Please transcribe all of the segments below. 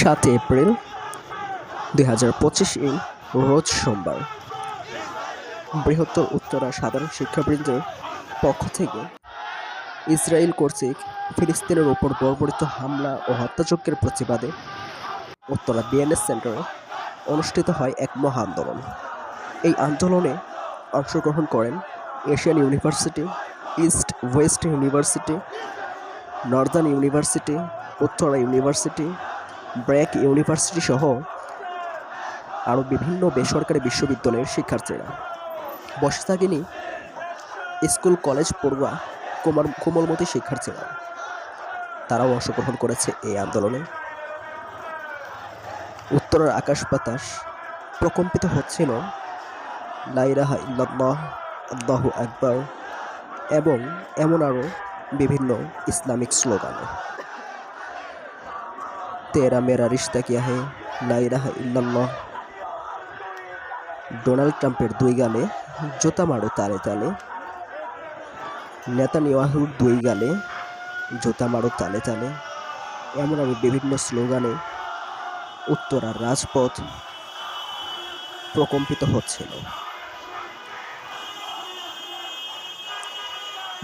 সাত এপ্রিল দুই হাজার পঁচিশ ইং রোজ সোমবার। বৃহত্তর উত্তরা সাধারণ শিক্ষাবৃন্দের পক্ষ থেকে ইসরায়েল কর্তৃক ফিলিস্তিনের ওপর বর্বরিত হামলা ও হত্যাযজ্ঞের প্রতিবাদে উত্তরা বিএনএস সেন্টারে অনুষ্ঠিত হয় এক মহা আন্দোলন। এই আন্দোলনে অংশগ্রহণ করেন Asian university, east west university, northern university, Uttara university BRAC university সহ আরও বিভিন্ন বেসরকারি বিশ্ববিদ্যালয়ের শিক্ষার্থীরা। বসে থাকেনি স্কুল, কলেজ, পড়ুয়া, কোমর, কোমলমতি শিক্ষার্থীরা। তারাও অংশগ্রহণ করেছে এই আন্দোলনে। উত্তরের আকাশ বাতাস প্রকম্পিত হচ্ছিল। লাইরাহা ইল্লাল্লাহ আকবার এবং এমন আরও বিভিন্ন ইসলামিক স্লোগানে তেরা মেরা রিশতা কিয়া হে লাইরাহা ইল্লাল্লাহ ডোনাল্ড ট্রাম্পের দুই গালে জোতা মারো তালে তালে নেতানিয়াহুর দুই গালে জোতা মারো তালে তালে এমন আরও বিভিন্ন স্লোগানে উত্তরার রাজপথ প্রকম্পিত হচ্ছিল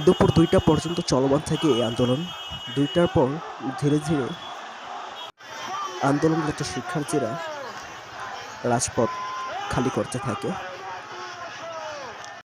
দুপুর দুইটা পর্যন্ত চলমান থাকে এই আন্দোলন দুইটার পর ধীরে ধীরে আন্দোলনরত শিক্ষার্থীরা রাজপথ খালি করতে থাকে।